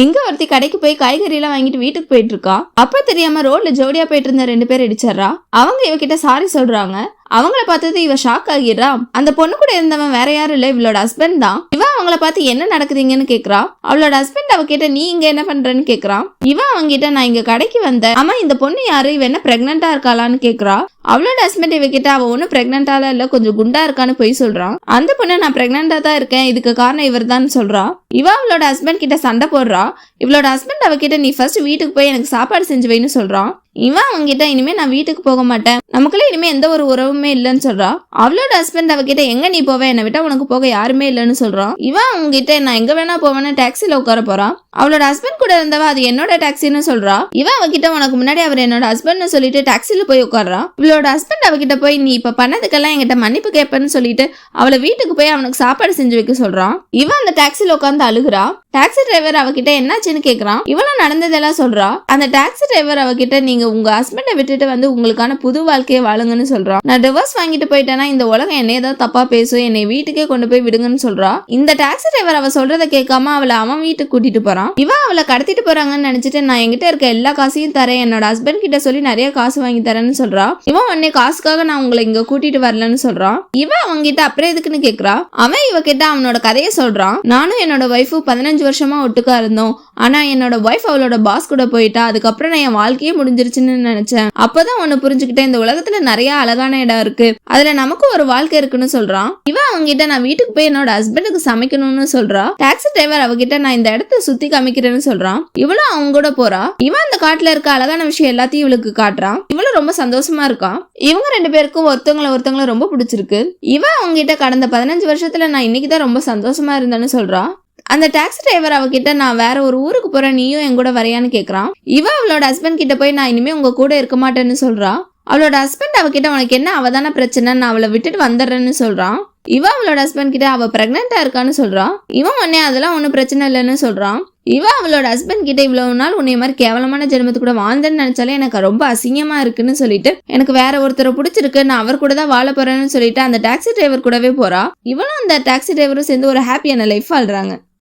இங்க ஒருத்தி கடைக்கு போய் காய்கறி எல்லாம் வாங்கிட்டு வீட்டுக்கு போயிட்டு இருக்கா. அப்ப தெரியாம ரோட்ல ஜோடியா போயிட்டு இருந்த ரெண்டு பேர் இடிச்சிடுறா அவங்க இவகிட்ட சாரி சொல்றாங்க. அவங்கள பார்த்தது இவ ஷாக் ஆகிடுறா. அந்த பொண்ணு கூட இருந்தவன் வேற யாரும் இல்ல இவளோட ஹஸ்பண்ட் தான். இவ அவங்கள பார்த்து என்ன நடக்குதுங்கன்னு கேக்குறா. அவளோட ஹஸ்பண்ட் அவ கிட்ட நீ இங்க என்ன பண்றன்னு கேக்குறான் இவ அவங்க கிட்ட நான் இங்க கடைக்கு வந்தேன். ஆமா இந்த பொண்ணு யாரு? இவ என்ன பிரெக்னெண்டா இருக்காளான்னு கேக்குறா. அவளோட ஹஸ்பண்ட் இவ கிட்ட அவ ஒன்னும் பிரெக்னெண்டால இல்ல கொஞ்சம் குண்டா இருக்கான்னு போய் சொல்றான் அந்த பொண்ணு நான் பிரெக்னெண்டா தான் இருக்கேன். இதுக்கு காரணம் இவர் தான் சொல்றா. இவ அவளோட ஹஸ்பண்ட் கிட்ட சண்டை போடுறா. இவளோட ஹஸ்பண்ட் அவகிட்ட நீ ஃபர்ஸ்ட் வீட்டுக்கு போய் எனக்கு சாப்பாடு செஞ்சு வைன்னு சொல்றான் இவன் அவங்கிட்ட இனிமே நான் வீட்டுக்கு போக மாட்டேன். நமக்குள்ள இனிமே எந்த ஒரு உறவுமே இல்லைன்னு சொல்றா. அவளோட ஹஸ்பண்ட் அவகிட்ட எங்க நீ போவ? என்னை விட்டா உனக்கு போக யாருமே இல்லைன்னு சொல்றான் இவன் அவங்கிட்ட நான் எங்க வேணா போவேன்னு டாக்ஸில உட்கார போறான் அவளோட ஹஸ்பண்ட் கூட இருந்தவ அது என்னோட டாக்ஸின்னு சொல்றா. இவன் அவகிட்ட உனக்கு முன்னாடி அவர் என்னோட ஹஸ்பண்ட்னு சொல்லிட்டு டாக்ஸில போய் உட்கார்றா. இவளோட ஹஸ்பண்ட் அவகிட்ட போய் நீ இப்ப பண்ணதுக்கெல்லாம் எங்கிட்ட மன்னிப்பு கேட்பேன்னு சொல்லிட்டு அவளை வீட்டுக்கு போய் அவனுக்கு சாப்பாடு செஞ்சு வைக்க சொல்றான் இவன் அந்த டாக்ஸில உட்காந்து அழுகுறா. டாக்ஸி டிரைவர் அவகிட்ட என்னாச்சுன்னு கேக்குறான். இவளும் நடந்ததெல்லாம் சொல்றா. அந்த டாக்ஸி டிரைவர் அவகிட்ட நீங்க உங்க ஹஸ்பண்டை விட்டுட்டு வந்து உங்களுக்கான புது வாழ்க்கையை வாழுங்கன்னு சொல்கிறான் நான் டிவோர்ஸ் வாங்கிட்டு போயிட்டேன்னா இந்த உலகம் என்னைய தான் தப்பா பேசும் என்னை வீட்டுக்கே கொண்டு போய் விடுங்கன்னு சொல்றா. இந்த டாக்ஸி டிரைவர் அவ சொல்றத கேட்காம அவளை அவன் வீட்டுக்கு கூட்டிட்டு போறான். இவ அவளை கடத்திட்டு போறாங்கன்னு நினைச்சிட்டு நான் என்கிட்ட இருக்க எல்லா காசையும் தரேன் என்னோட ஹஸ்பண்ட் கிட்ட சொல்லி நிறைய காசு வாங்கி தரேன்னு சொல்றா. இவன் உடனே காசுக்காக நான் உங்களை இங்க கூட்டிட்டு வரலன்னு சொல்றான் இவ அவங்க கிட்ட அப்புறம் எதுக்குன்னு கேக்குறா? அவன் இவ கிட்ட அவனோட கதையை சொல்றான். நானும் என்னோட ஒய்ஃபும் பதினஞ்சு வருஷமா ஒட்டுக்கா இருந்தோம். ஆனால் என்னோட ஒய்ஃப் அவளோட பாஸ் கூட போயிட்டா அதுக்கப்புறம் நான் என் வாழ்க்கையே முடிஞ்சிருச்சுன்னு நினைச்சேன். அப்பதான் ஒன்னு புரிஞ்சுக்கிட்டேன் இந்த உலகத்துல நிறைய அழகான இடம் இருக்கு. அதுல நமக்கும் ஒரு வாழ்க்கை இருக்குன்னு சொல்றான். இவன் அவங்க கிட்ட நான் வீட்டுக்கு போய் என்னோட ஹஸ்பண்டுக்கு சமைக்கணும்னு சொல்றா. டாக்ஸி டிரைவர் அவகிட்ட நான் இந்த இடத்த சுத்தி காமிக்கிறேன்னு சொல்றான். இவளும் அவங்க கூட போறா. இவன் அந்த காட்டுல இருக்க அழகான விஷயம் எல்லாத்தையும் இவளுக்கு காட்டுறான். இவளும் ரொம்ப சந்தோஷமா இருக்கான் இவங்க ரெண்டு பேருக்கும் ஒருத்தவங்கள ஒருத்தவங்கள ரொம்ப பிடிச்சிருக்கு. இவன் அவங்க கிட்ட கடந்த பதினஞ்சு வருஷத்துல நான் இன்னைக்கு தான் ரொம்ப சந்தோஷமா இருந்தேன்னு சொல்றான் அந்த டாக்ஸி டிரைவர் அவகிட்ட நான் வேற ஒரு ஊருக்கு போறேன் நீயும் என் கூட வரையான்னு கேட்குறான் இவ அவளோட ஹஸ்பண்ட் கிட்ட போய் நான் இனிமே உங்க கூட இருக்க மாட்டேன்னு சொல்கிறா அவளோட ஹஸ்பண்ட் அவகிட்ட உனக்கு என்ன அவதான பிரச்சனை நான் அவளை விட்டுட்டு வந்துடுறேன்னு சொல்றான் இவ அவளோட ஹஸ்பண்ட் கிட்ட அவ பிரெக்னெண்டா இருக்கான்னு சொல்றான் இவன் உடனே அதெல்லாம் ஒன்றும் பிரச்சனை இல்லைன்னு சொல்றான் இவ அவளோட ஹஸ்பண்ட் கிட்ட இவ்வளவு நாள் உன்னை மாதிரி கேவலமான ஜென்மத்து கூட வாழ்ந்தேன்னு நினைச்சாலே எனக்கு ரொம்ப அசிங்கமா இருக்குன்னு சொல்லிட்டு எனக்கு வேற ஒருத்தரை பிடிச்சிருக்கு. நான் அவர் கூட தான் வாழ போறேன்னு சொல்லிட்டு அந்த டாக்ஸி டிரைவர் கூடவே போறா. இவளும் அந்த டாக்ஸி டிரைவரும் சேர்ந்து ஒரு ஹாப்பியான லைஃப் வாழ்றாங்க.